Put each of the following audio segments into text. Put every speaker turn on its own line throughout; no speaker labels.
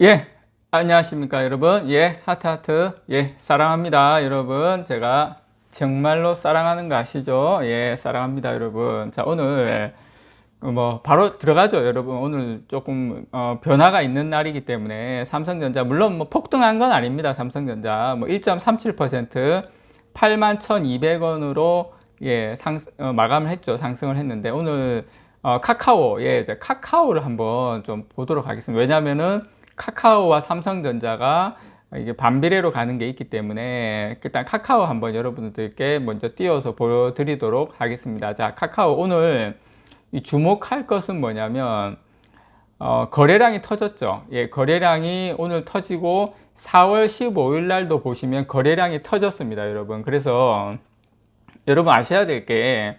예, 안녕하십니까 여러분. 예, 하트하트. 예, 사랑합니다 여러분. 제가 정말로 사랑하는 거 아시죠? 예, 사랑합니다 여러분. 자, 오늘 뭐 바로 들어가죠 여러분. 오늘 조금 어, 변화가 있는 날이기 때문에 삼성전자 물론 뭐 폭등한 건 아닙니다. 삼성전자 뭐 1.37% 81,200원으로 예, 상 어, 마감을 했죠. 상승을 했는데 오늘 어, 카카오 예, 이제 카카오를 한번 좀 보도록 하겠습니다. 왜냐면은 카카오와 삼성전자가 이게 반비례로 가는 게 있기 때문에 일단 카카오 한번 여러분들께 먼저 띄워서 보여드리도록 하겠습니다. 자, 카카오 오늘 이 주목할 것은 뭐냐면 어, 거래량이 터졌죠. 예, 거래량이 오늘 터지고 4월 15일 날도 보시면 거래량이 터졌습니다, 여러분. 그래서 여러분 아셔야 될 게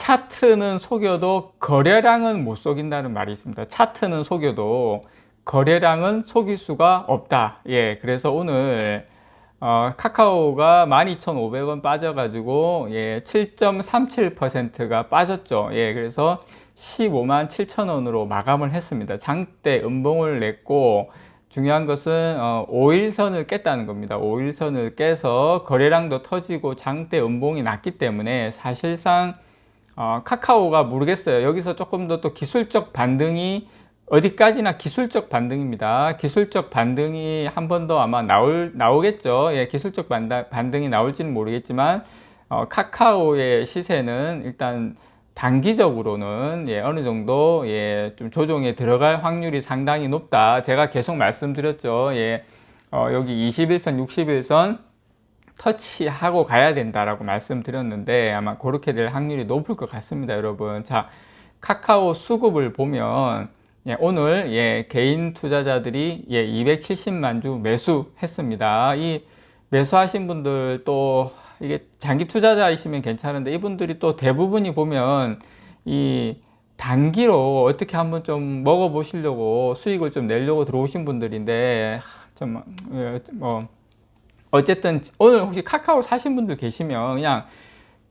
차트는 속여도 거래량은 못 속인다는 말이 있습니다. 차트는 속여도 거래량은 속일 수가 없다. 예, 그래서 오늘 어, 카카오가 12,500원 빠져가지고 예, 7.37%가 빠졌죠. 예, 그래서 15만 7천 원으로 마감을 했습니다. 장대 음봉을 냈고 중요한 것은 어, 5일선을 깼다는 겁니다. 5일선을 깨서 거래량도 터지고 장대 음봉이 났기 때문에 사실상 어, 카카오가 모르겠어요. 여기서 조금 더 또 기술적 반등이 어디까지나 기술적 반등입니다. 기술적 반등이 한 번 더 아마 나올, 나오겠죠. 예, 기술적 반등, 이 나올지는 모르겠지만, 어, 카카오의 시세는 일단 단기적으로는 예, 어느 정도 예, 좀 조정에 들어갈 확률이 상당히 높다. 제가 계속 말씀드렸죠. 예, 어, 여기 21선, 61선 터치하고 가야 된다라고 말씀드렸는데 아마 그렇게 될 확률이 높을 것 같습니다, 여러분. 자, 카카오 수급을 보면 예, 오늘 예, 개인 투자자들이 예, 270만 주 매수했습니다. 이 매수하신 분들 또 이게 장기 투자자이시면 괜찮은데 이분들이 또 대부분이 보면 이 단기로 어떻게 한번 좀 먹어 보시려고 수익을 좀 내려고 들어오신 분들인데 좀 뭐 어쨌든 오늘 혹시 카카오 사신 분들 계시면 그냥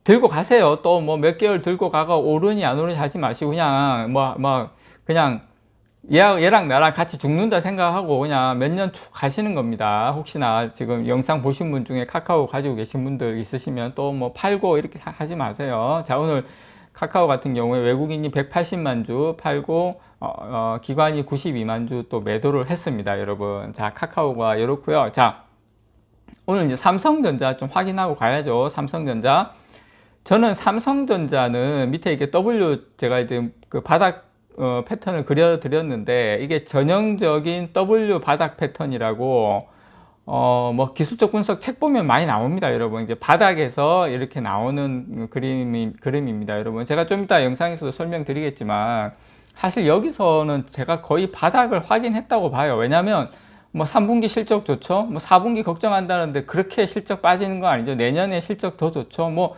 들고 가세요. 또 뭐 몇 개월 들고 가가 오르니 안 오르니 하지 마시고 그냥 뭐뭐 뭐 그냥 얘, 얘랑 나랑 같이 죽는다 생각하고 그냥 몇 년 쭉 가시는 겁니다. 혹시나 지금 영상 보신 분 중에 카카오 가지고 계신 분들 있으시면 또 뭐 팔고 이렇게 하지 마세요. 자, 오늘 카카오 같은 경우에 외국인이 180만 주 팔고 어, 어, 기관이 92만 주 또 매도를 했습니다, 여러분. 자, 카카오가 이렇고요. 자, 오늘 이제 삼성전자 좀 확인하고 가야죠. 삼성전자. 저는 삼성전자는 밑에 이게 W 제가 이제 그 바닥 어, 패턴을 그려드렸는데 이게 전형적인 W 바닥 패턴이라고 어, 뭐 기술적 분석 책 보면 많이 나옵니다, 여러분. 이제 바닥에서 이렇게 나오는 그림이, 그림입니다, 여러분. 제가 좀 이따 영상에서도 설명드리겠지만 사실 여기서는 제가 거의 바닥을 확인했다고 봐요. 왜냐하면 뭐 3분기 실적 좋죠. 뭐 4분기 걱정한다는데 그렇게 실적 빠지는 거 아니죠. 내년에 실적 더 좋죠. 뭐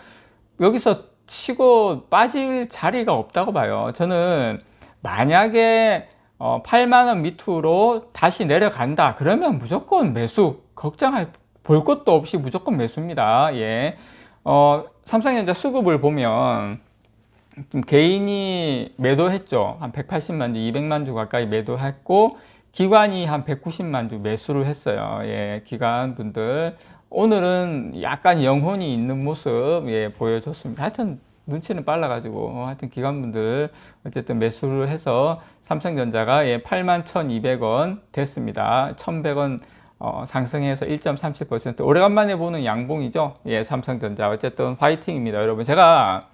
여기서 치고 빠질 자리가 없다고 봐요. 저는 만약에 어, 8만원 밑으로 다시 내려간다. 그러면 무조건 매수. 걱정할 볼 것도 없이 무조건 매수입니다. 예. 어, 삼성전자 수급을 보면 개인이 매도했죠. 한 180만 주, 200만 주 가까이 매도했고 기관이 한 190만 주 매수를 했어요. 예, 기관 분들 오늘은 약간 영혼이 있는 모습 예, 보여줬습니다. 하여튼 눈치는 빨라가지고 어, 하여튼 기관분들 어쨌든 매수를 해서 삼성전자가 예, 81,200원 됐습니다. 1,100원 어, 상승해서 1.37% 오래간만에 보는 양봉이죠. 예, 삼성전자 어쨌든 화이팅입니다, 여러분. 제가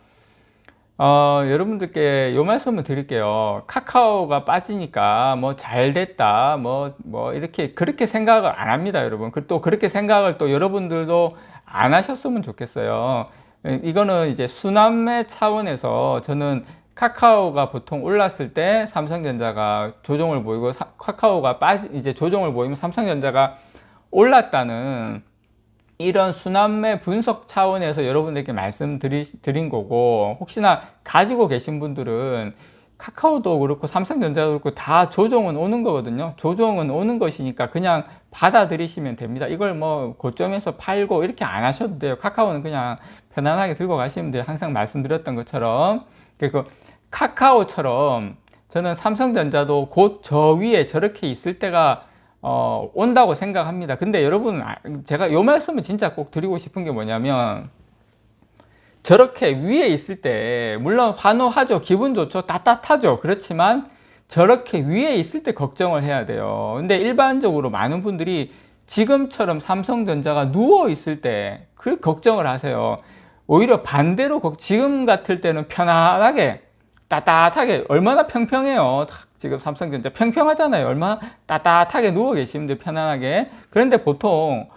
어, 여러분들께 요 말씀을 드릴게요. 카카오가 빠지니까 뭐 잘 됐다, 뭐, 뭐 이렇게 그렇게 생각을 안 합니다, 여러분. 또 그렇게 생각을 또 여러분들도 안 하셨으면 좋겠어요. 이거는 이제 수남매 차원에서 저는 카카오가 보통 올랐을 때 삼성전자가 조정을 보이고 사, 카카오가 빠지 이제 조정을 보이면 삼성전자가 올랐다는 이런 수남매 분석 차원에서 여러분들께 말씀드린 거고 혹시나 가지고 계신 분들은 카카오도 그렇고 삼성전자도 그렇고 다 조정은 오는 거거든요. 조정은 오는 것이니까 그냥 받아들이시면 됩니다. 이걸 뭐 고점에서 팔고 이렇게 안 하셔도 돼요. 카카오는 그냥 편안하게 들고 가시면 돼요. 항상 말씀드렸던 것처럼. 그리고 카카오처럼 저는 삼성전자도 곧 저 위에 저렇게 있을 때가 어, 온다고 생각합니다. 근데 여러분, 아, 제가 요 말씀을 진짜 꼭 드리고 싶은 게 뭐냐면, 저렇게 위에 있을 때, 물론 환호하죠. 기분 좋죠. 따뜻하죠. 그렇지만, 저렇게 위에 있을 때 걱정을 해야 돼요. 근데 일반적으로 많은 분들이 지금처럼 삼성전자가 누워 있을 때 그 걱정을 하세요. 오히려 반대로 걱- 지금 같을 때는 편안하게 따뜻하게 얼마나 평평해요. 탁 지금 삼성전자 평평하잖아요. 얼마나 따뜻하게 누워 계시면 돼 편안하게. 그런데 보통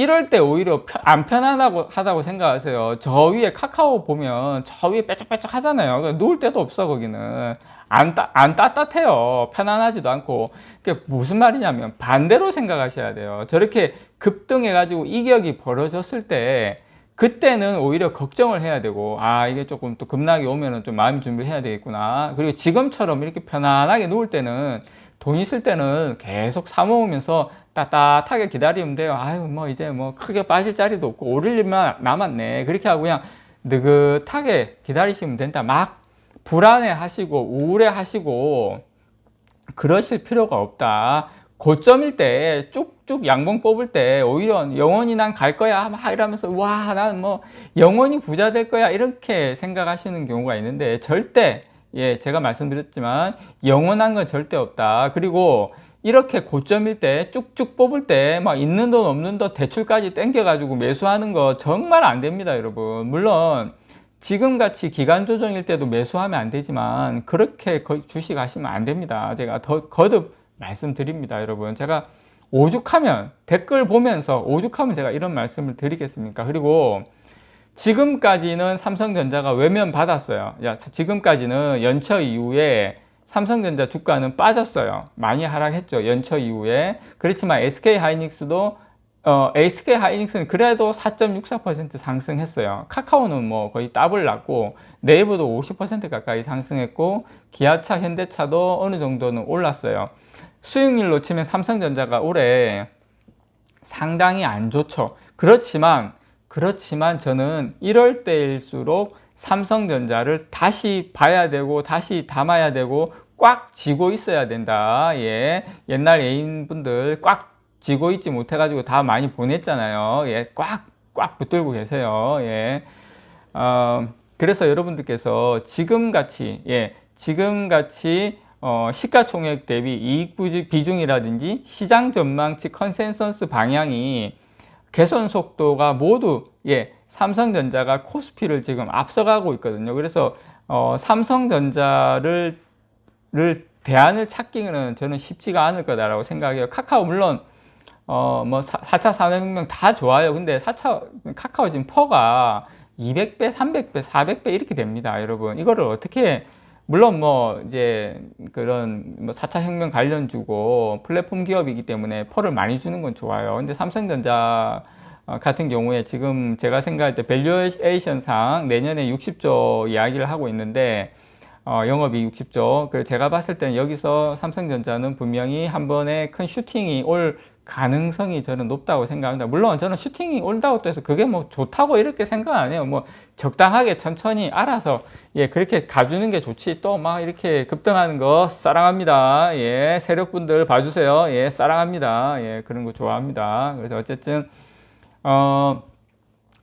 이럴 때 오히려 편- 안 편안하고 하다고 생각하세요. 저 위에 카카오 보면 저 위에 빼쩍빼쩍 하잖아요. 그러니까 누울 데도 없어 거기는. 안, 따, 안 따뜻해요. 편안하지도 않고. 그게 무슨 말이냐면 반대로 생각하셔야 돼요. 저렇게 급등해가지고 이격이 벌어졌을 때 그때는 오히려 걱정을 해야 되고, 아, 이게 조금 또 급락이 오면은 좀 마음 준비해야 되겠구나. 그리고 지금처럼 이렇게 편안하게 누울 때는 돈 있을 때는 계속 사 모으면서 따뜻하게 기다리면 돼요. 아유, 뭐 이제 뭐 크게 빠질 자리도 없고 오를 일만 남았네. 그렇게 하고 그냥 느긋하게 기다리시면 된다. 막 불안해 하시고 우울해 하시고 그러실 필요가 없다. 고점일 때 쭉쭉 양봉 뽑을 때 오히려 영원히 난 갈 거야 막 이러면서 와 나는 뭐 영원히 부자 될 거야 이렇게 생각하시는 경우가 있는데 절대 예 제가 말씀드렸지만 영원한 건 절대 없다. 그리고 이렇게 고점일 때 쭉쭉 뽑을 때 막 있는 돈 없는 돈 대출까지 땡겨가지고 매수하는 거 정말 안 됩니다, 여러분. 물론 지금 같이 기간 조정일 때도 매수하면 안 되지만 그렇게 거- 주식 하시면 안 됩니다. 제가 더 거듭 말씀드립니다, 여러분. 제가 오죽하면 댓글 보면서 오죽하면 제가 이런 말씀을 드리겠습니까? 그리고 지금까지는 삼성전자가 외면 받았어요. 야, 지금까지는 연처 이후에 삼성전자 주가는 빠졌어요. 많이 하락했죠. 연처 이후에. 그렇지만 SK 하이닉스도 어, SK 하이닉스는 그래도 4.64% 상승했어요. 카카오는 뭐 거의 더블 났고 네이버도 50% 가까이 상승했고 기아차, 현대차도 어느 정도는 올랐어요. 수익률로 치면 삼성전자가 올해 상당히 안 좋죠. 그렇지만 그렇지만 저는 이럴 때일수록 삼성전자를 다시 봐야 되고 다시 담아야 되고 꽉 쥐고 있어야 된다. 예. 옛날 애인분들 꽉 쥐고 있지 못해 가지고 다 많이 보냈잖아요. 예. 꽉, 꽉 붙들고 계세요. 예. 어, 그래서 여러분들께서 지금같이, 예. 지금같이 어, 시가총액 대비 이익 비중이라든지 시장 전망치 컨센서스 방향이 개선 속도가 모두 예 삼성전자가 코스피를 지금 앞서가고 있거든요. 그래서 어, 삼성전자를 를 대안을 찾기는 저는 쉽지가 않을 거다라고 생각해요. 카카오 물론 어 뭐 4차 산업혁명 다 좋아요. 근데 4차 카카오 지금 퍼가 200배, 300배, 400배 이렇게 됩니다, 여러분. 이거를 어떻게 물론 뭐 이제 그런 뭐 4차 혁명 관련주고 플랫폼 기업이기 때문에 퍼를 많이 주는 건 좋아요. 근데 삼성전자 어, 같은 경우에 지금 제가 생각할 때 밸류에이션상 내년에 60조 이야기를 하고 있는데 어, 영업이 60조. 그래서 제가 봤을 때는 여기서 삼성전자는 분명히 한 번에 큰 슈팅이 올 가능성이 저는 높다고 생각합니다. 물론 저는 슈팅이 또 해서 그게 뭐 좋다고 이렇게 생각 안 해요. 뭐 적당하게 천천히 알아서 예 그렇게 가주는 게 좋지 또 막 이렇게 급등하는 거 사랑합니다. 예 세력분들 봐주세요. 예 사랑합니다. 예 그런 거 좋아합니다. 그래서 어쨌든 어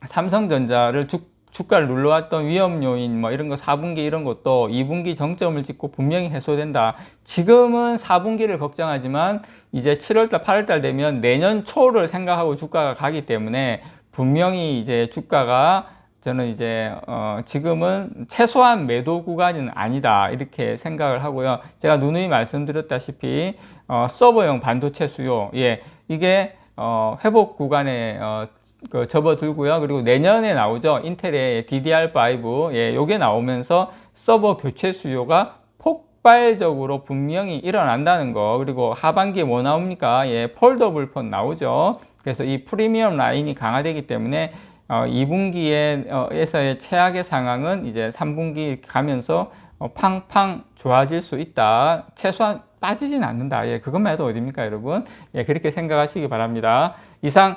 삼성전자를 주, 주가를 눌러왔던 위험 요인 뭐 이런 거 4분기 이런 것도 2분기 정점을 찍고 분명히 해소된다. 지금은 4분기를 걱정하지만 이제 7월달, 8월달 되면 내년 초를 생각하고 주가가 가기 때문에 분명히 이제 주가가 저는 이제 어 지금은 최소한 매도 구간은 아니다 이렇게 생각을 하고요. 제가 누누이 말씀드렸다시피 어 서버용 반도체 수요 예 이게 어 회복 구간에 어 그 접어들고요. 그리고 내년에 나오죠. 인텔의 DDR5 예 요게 나오면서 서버 교체 수요가 폭발적으로 분명히 일어난다는 거 그리고 하반기에 뭐 나옵니까? 예 폴더블 폰 나오죠. 그래서 이 프리미엄 라인이 강화되기 때문에 어, 2분기에서의 최악의 상황은 이제 3분기 가면서 어, 팡팡 좋아질 수 있다. 최소한 빠지진 않는다. 예, 그것만 해도 어딥니까, 여러분? 예, 그렇게 생각하시기 바랍니다. 이상